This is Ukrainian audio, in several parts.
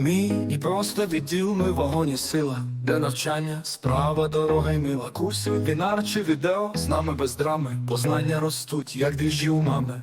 Мій і просто відділ ми вогонь і сила, де навчання, справа, дорога й мила. Курси, вебінар чи відео з нами без драми. Познання ростуть, як дріжджі у мами.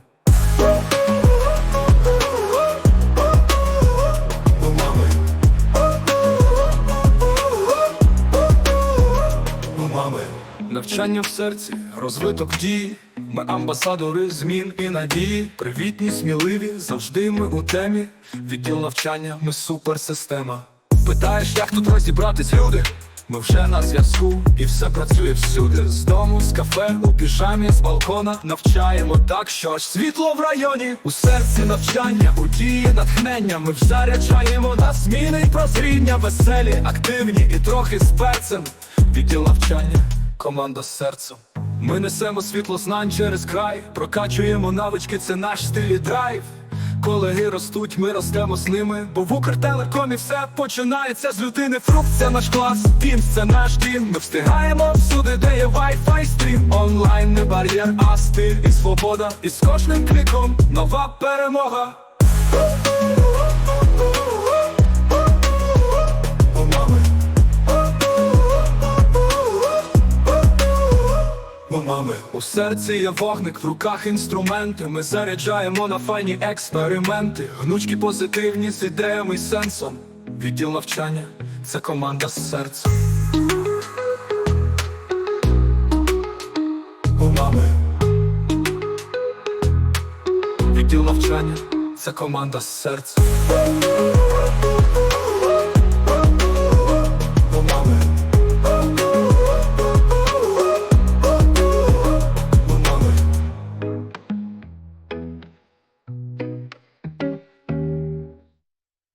Навчання в серці, розвиток в дії. Ми амбасадори змін і надії. Привітні, сміливі, завжди ми у темі. Відділ навчання, ми суперсистема. Питаєш, як тут розібратись, люди? Ми вже на зв'язку, і все працює всюди. З дому, з кафе, у піжамі, з балкона навчаємо так, що аж світло в районі. У серці навчання, у дії натхнення. Ми заряджаємо на зміни прозріння. Веселі, активні і трохи з перцем. Відділ навчання, команда серцем. Ми несемо світло знань через край, прокачуємо навички, це наш стиль і драйв. Колеги ростуть, ми ростемо з ними. Бо в Укртелекомі все починається з людини. Фрукт це наш клас, Teams це наш дім. Ми встигаємо всюди, де є Wi-Fi стрім. Онлайн не бар'єр, а стиль і свобода. І з кожним кліком нова перемога. У у серці є вогник, в руках інструменти. Ми заряджаємо на файні експерименти. Гнучки позитивні з ідеями й сенсом. Відділ навчання це команда з серцем. У мами. Відділ навчання це команда з серцем.